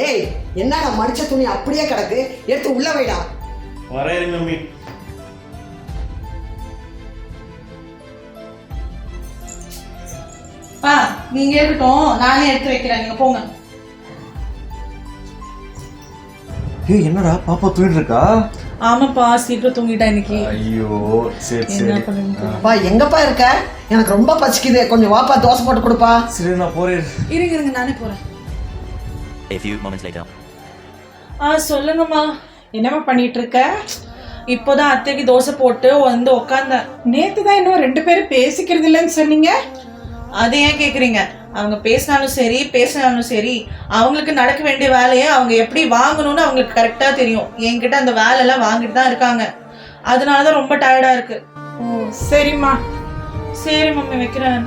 டேய் என்னடா மடிச்ச துணி அப்படியே கிடக்கு? எடுத்து உள்ள வைடா. வரேன் மம்மி. ஆ நீங்க இருக்கட்டும். நானே எடுத்து வைக்கிறேன். நீங்க போங்க. ஏய் என்னடா பாப்பா தூங்கிட்டு இருக்கா? ஆமாப்பா சீக்கிரம் தூங்கிட்டா இன்னைக்கு. ஐயோ சரி என்ன சரி. பண்ணுங்க பா எங்கப்பா இருக்க? எனக்கு ரொம்ப பசிக்குது. கொஞ்சம் வாப்பா தோசை போட்டு கொடுப்பா. சரி நான் போறேன். இருங்க இருங்க நானே போறேன். A few moments later. ஆ சொல்லுங்கம்மா. என்னம்மா பண்ணிட்டு இருக்க இப்போதான் அத்தைக்கு தோசை போட்டு வந்து உக்காந்தேன் நேத்து தான் இன்னும் ரெண்டு பேரும் பேசிக்கிறது இல்லைன்னு சொன்னீங்க. அது ஏன் கேக்குறீங்க? அவங்க பேசினாலும் சரி பேசினாலும் சரி அவங்களுக்கு நடக்க வேண்டிய வேலையை அவங்க எப்படி வாங்கணும்னு அவங்களுக்கு கரெக்டா தெரியும். என்கிட்ட அந்த வேலையெல்லாம் வாங்கிட்டு தான் இருக்காங்க. அதனால தான் ரொம்ப டயர்டா இருக்கு. ஓ சரிம்மா. சரி மம்மி வைக்கிறேன்.